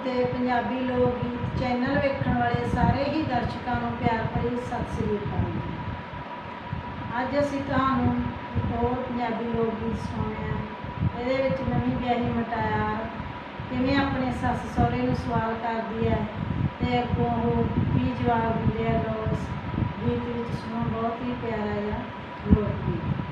ਉੱਤੇ ਪੰਜਾਬੀ ਲੋਕ ਗੀਤ ਚੈਨਲ ਵੇਖਣ ਵਾਲੇ ਸਾਰੇ ਹੀ ਦਰਸ਼ਕਾਂ ਨੂੰ ਪਿਆਰ ਭਰੀ ਸਤਿ ਸ੍ਰੀ ਅਕਾਲ। ਅੱਜ ਅਸੀਂ ਤੁਹਾਨੂੰ ਇੱਕ ਹੋਰ ਪੰਜਾਬੀ ਲੋਕ ਗੀਤ ਸੁਣਿਆ ਇਹਦੇ ਵਿੱਚ ਨਵੀਂ ਵਿਆਹੀ ਮਟਾਇਆਰ ਕਿਵੇਂ ਆਪਣੇ ਸੱਸ ਸਹੁਰੇ ਨੂੰ ਸਵਾਲ ਕਰਦੀ ਹੈ ਤੇ ਅੱਗੋਂ ਉਹ ਵੀ ਜਵਾਬ ਦਿੰਦੇ ਆ ਲੋਸ ਗੀਤ ਵਿੱਚ ਸੁਣੋ ਬਹੁਤ ਹੀ ਪਿਆਰਾ ਜਿਹਾ ਲੋਕ ਗੀਤ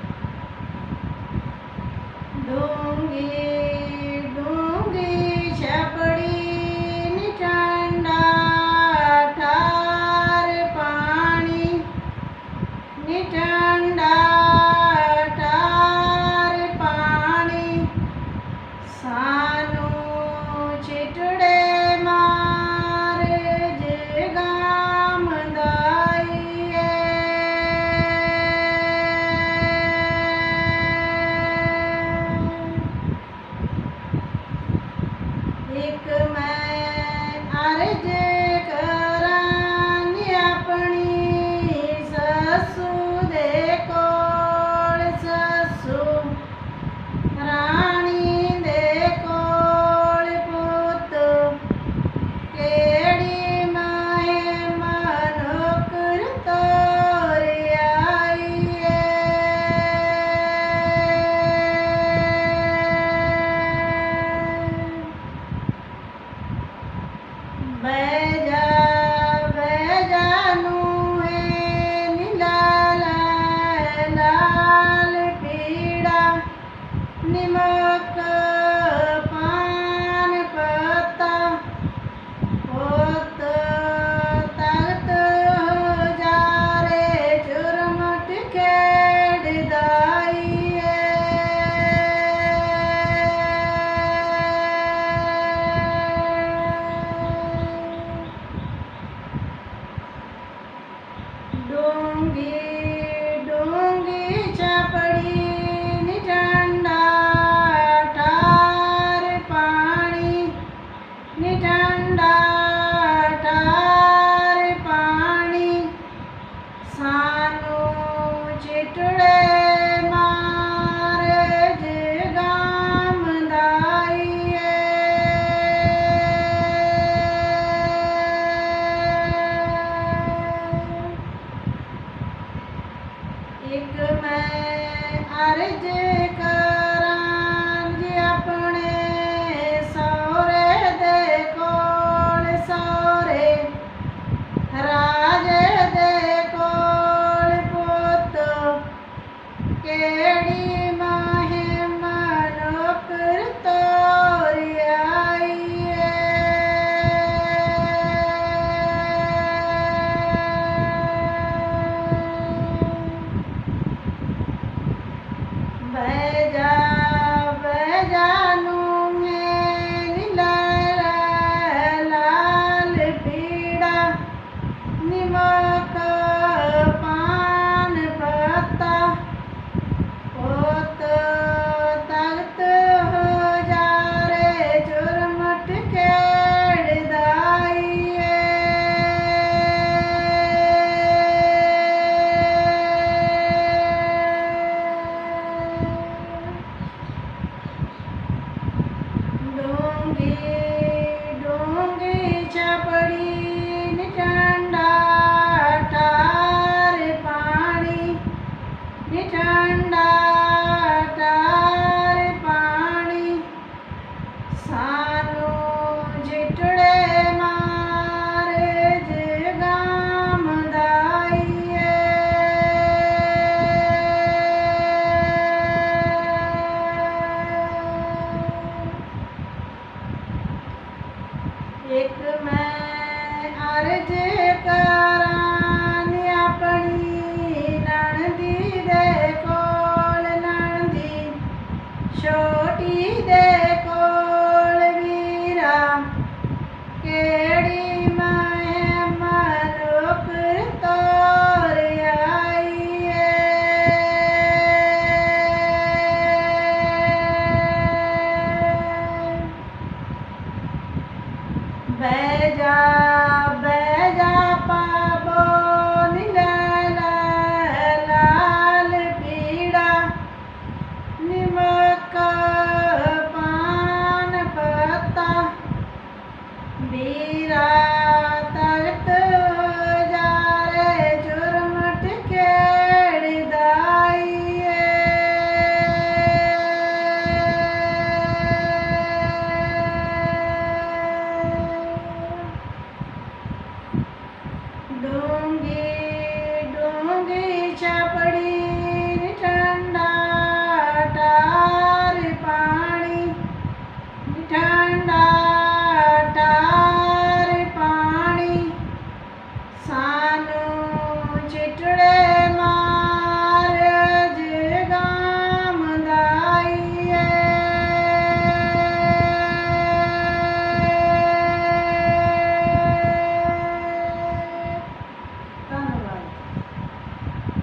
एक मैं अर्ज कर एक मैं आरजे का Yeah.